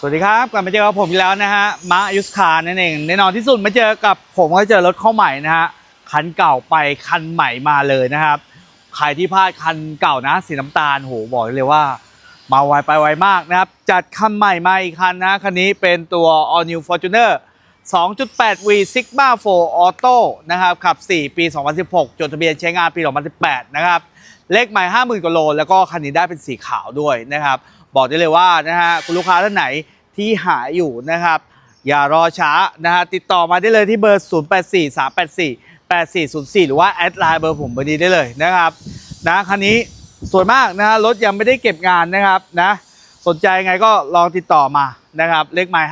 สวัสดีครับกลับมาเจอกับผมอีกแล้วนะฮะมายุสคานั่นเองแน่นอนที่สุดมาเจอกับผมก็เจอรถเข้าใหม่นะฮะคันเก่าไปคันใหม่มาเลยนะครับใครที่พลาดคันเก่านะสีน้ำตาลโหบอกเลยว่า มาไวไปไวมากนะครับ จัดคันใหม่มาอีกคันนะคันนี้เป็นตัว All New Fortuner 2.8 V Sigma 4 Auto นะครับขับ 4 ปี 2016 จดทะเบียนใช้งานปี 2018 นะครับ เลขใหม่50,000กว่าโล แล้วก็คันนี้ได้เป็นสีขาวด้วยนะครับ บอกได้เลยว่านะฮะคุณลูกค้าท่านไหนที่หาอยู่นะครับ อย่ารอช้านะฮะติดต่อมาได้เลยที่เบอร์ 084 384 8404 หรือว่าแอดไลน์เบอร์ผมเบอร์นี้ได้เลยนะครับนะคันนี้สวยมากนะฮะรถยังไม่ได้เก็บงานนะครับนะสนใจไงก็ลองติดต่อมานะครับเลขไม้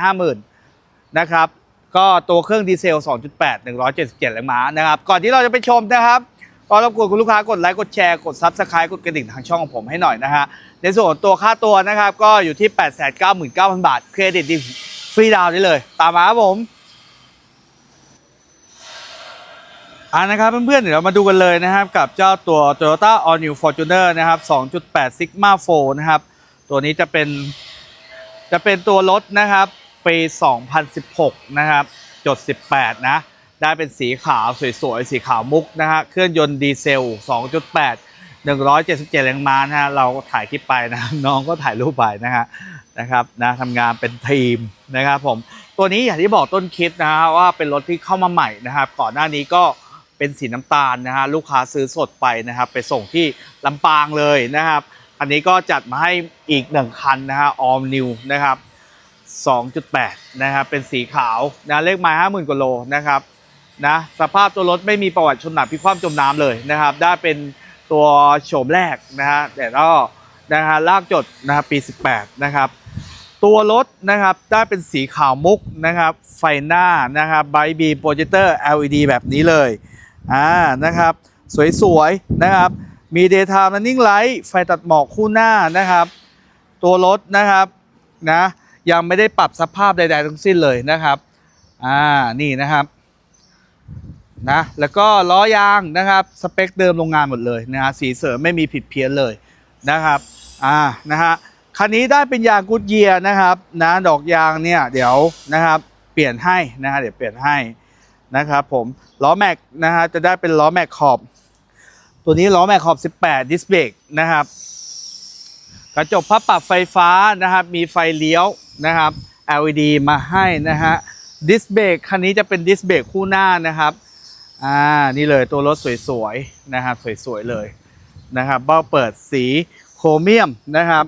50,000นะครับก็ตัวเครื่องดีเซล 2.8 177แรงม้านะครับ ก่อนที่เราจะไปชมนะครับก็รบกวนคุณลูกค้ากดไลค์ กดแชร์ กดซับสไครต์กดกระดิ่งทางช่องของผมให้หน่อยนะฮะ ในส่วนตัวค่าตัวนะครับ ก็อยู่ที่ 899,000 บาท เครดิตดีฟรีดาวน์ได้เลย ตามมาครับผมอ่านะครับเพื่อนๆเดี๋ยวเรามาดูกันเลยนะครับ กับเจ้าตัว Toyota All New Fortuner นะครับ 2.8 Sigma 4นะครับ ตัวนี้จะเป็นจะเป็นตัวรถนะครับปี 2016 นะครับ จด 18 นะ ได้เป็นสีขาวสวยๆ สีขาวมุกนะฮะ เครื่องยนต์ดีเซล 2.8 177แรงม้านะฮะเราถ่ายคลิปไปนะน้องก็ถ่ายรูปไปนะฮะนะครับนะทำงานเป็นทีมนะครับผมตัวนี้อย่างที่บอกต้นคลิปนะฮะว่าเป็นรถที่เข้ามาใหม่นะครับก่อนหน้านี้ก็เป็นสีน้ำตาลนะฮะลูกค้าซื้อสดไปนะครับไปส่งที่ลำปางเลยนะครับ อันนี้ก็จัดมาให้อีกหนึ่งคันนะฮะ all new นะครับ2.8นะครับเป็นสีขาวนะเลขไม้50,000กว่าโลนะครับนะสภาพตัวรถไม่มีประวัติชนหนักพิความจมน้ำเลยนะครับได้เป็น ตัวโฉมแรกนะฮะแต่ก็นะฮะลากจดนะครับปี 18 นะครับ ตัวรถนะครับได้เป็นสีขาวมุกนะครับ ไฟหน้านะครับไบบีโปรเจคเตอร์ LED แบบนี้เลยอ่านะครับ สวยๆนะครับ มี daytime running light ไฟตัดหมอกคู่หน้านะครับ ตัวรถนะครับนะยังไม่ได้ปรับสภาพใด ๆ ทั้งสิ้นเลยนะครับอ่านี่นะครับ นะแล้วก็ล้อยางนะครับสเปคเดิมโรงงานหมดเลยนะฮะสีเสริมไม่มีผิดเพี้ยนเลยนะครับอ่านะฮะคันนี้ได้เป็นยางกุดเยียร์นะครับนะดอกยางเนี่ยเดี๋ยวนะครับเปลี่ยนให้นะฮะเดี๋ยวเปลี่ยนให้นะครับผมล้อแม็กนะฮะจะได้เป็นล้อแม็กขอบ ตัวนี้ล้อแม็กขอบ 18 ดิสเบรกนะครับกระจกพับปรับไฟฟ้านะครับมีไฟเลี้ยวนะครับ LED มาให้นะฮะดิสเบรกคันนี้จะเป็นดิสเบรกคู่หน้านะครับ อ่านี่เลยตัวรถสวยๆนะครับสวยๆเลยนะครับเบ้าเปิดสีโครเมียมนะครับ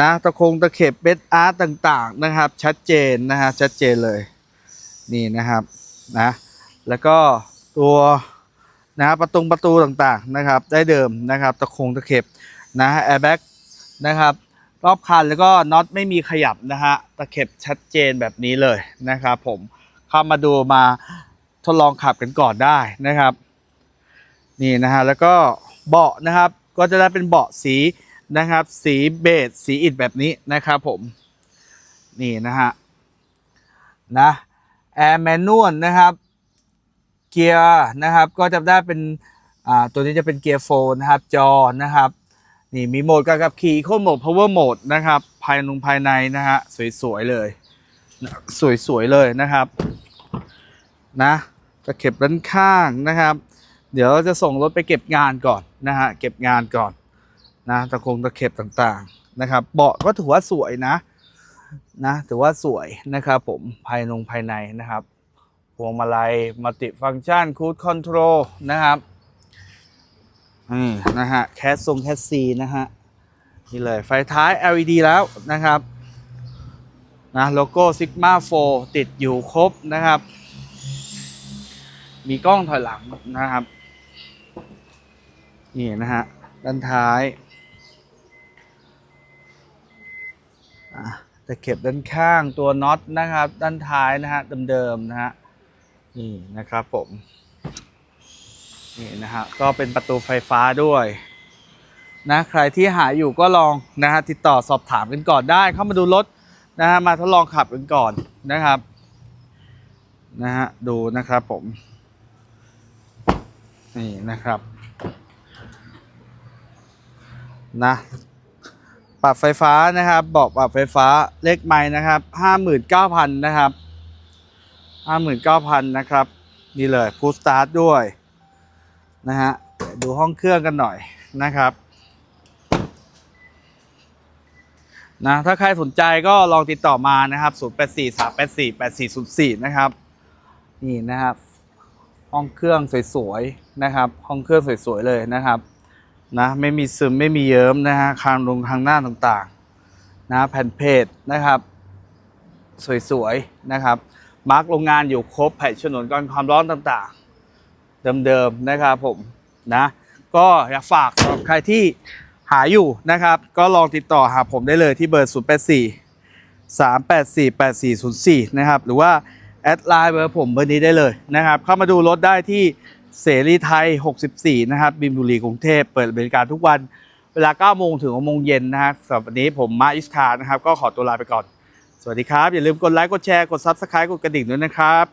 นะตะคงตะเข็บเบสอาร์ตต่างๆนะครับ ชัดเจนนะฮะชัดเจนเลยนี่นะครับนะแล้วก็ตัวนะประตูประตูต่างๆนะครับ ได้เดิมนะครับตะคงตะเข็บนะฮะแอร์แบ็กนะครับรอบคันแล้วก็น็อตไม่มีขยับนะฮะตะเข็บชัดเจนแบบนี้เลยนะครับผมเข้ามาดูมา ทดลองขับกันก่อนได้นะครับ นี่นะฮะแล้วก็เบาะนะครับก็จะได้เป็นเบาะสีนะครับ สีเบจสีอิฐแบบนี้นะครับผมนี่นะฮะนะแอร์แมนนวลนะครับเกียร์นะครับก็จะได้เป็นอ่าตัวนี้จะเป็นเกียร์โฟนนะครับจอนะครับนี่มีโหมดการขับขี่โคโหมด power mode นะครับ ภายในภายในนะฮะสวยๆเลย สวยๆเลยนะครับนะ ตะเข็บด้านข้างนะครับ เดี๋ยวเราจะส่งรถไปเก็บงานก่อนนะฮะเก็บงานก่อนนะตะคงตะเข็บต่างๆนะครับเบาะก็ถือว่าสวยนะนะถือว่าสวยนะครับผมภายในภายในนะครับพวงมาลัยมัลติฟังก์ชันคูดคอนโทรลนะครับนี่นะฮะแคสทรงแคสซีนะฮะนี่เลยไฟท้าย LED แล้วนะครับนะโลโก้ Sigma 4 ติดอยู่ครบนะครับ มีกล้องถอยหลังนะครับ นี่นะฮะ ด้านท้ายอะตะเข็บด้านข้างตัวน็อตนะครับ ด้านท้ายนะฮะเดิมๆนะฮะนี่นะครับผมนี่นะฮะก็เป็นประตูไฟฟ้าด้วยนะใครที่หาอยู่ก็ลองนะฮะติดต่อสอบถามกันก่อนได้ เข้ามาดูรถนะฮะมาทดลองขับกันก่อนนะครับนะฮะดูนะครับผม นี่นะครับนะปรับไฟฟ้านะครับบอกปรับไฟฟ้าเลขไม้นะครับห้าหมื่นเก้าพันนะครับห้าหมื่นเก้าพันนะครับ นี่เลยพูสตาร์ทด้วยนะฮะดูห้องเครื่องกันหน่อยนะครับนะถ้าใครสนใจก็ลองติดต่อมานะครับ 0 8 4 3 8 4 8 4 0 4 นะครับ นี่นะครับ ห้องเครื่องสวยๆนะครับ ห้องเครื่องสวยๆเลยนะครับนะไม่มีซึมไม่มีเยิ้มนะฮะคางลงทางหน้าต่างๆนะแผ่นเพจนะครับ สวยๆนะครับ มาร์กโรงงานอยู่ครบแผ่นฉนวนกันความร้อนต่างๆ เดิมๆนะครับผมนะก็อยากฝากสำหรับใครที่หาอยู่นะครับ ก็ลองติดต่อหาผมได้เลยที่เบอร์ 0 8 4 3 8 4 8 4 0 4 นะครับ หรือว่า แอดไลน์เบอร์ผมเบอร์นี้ได้เลยนะครับ เข้ามาดูรถได้ที่เสรีไทย 64 นะครับบิมบุรีกรุงเทพเปิดบริการทุกวันเวลา 9 โมงถึง 6 โมงเย็นนะครับสำหรับวันนี้ผมมาอิสคานะครับ ก็ขอตัวลาไปก่อน สวัสดีครับ อย่าลืมกดไลค์ กดแชร์ กด Subscribe กดกระดิ่งด้วยนะครับ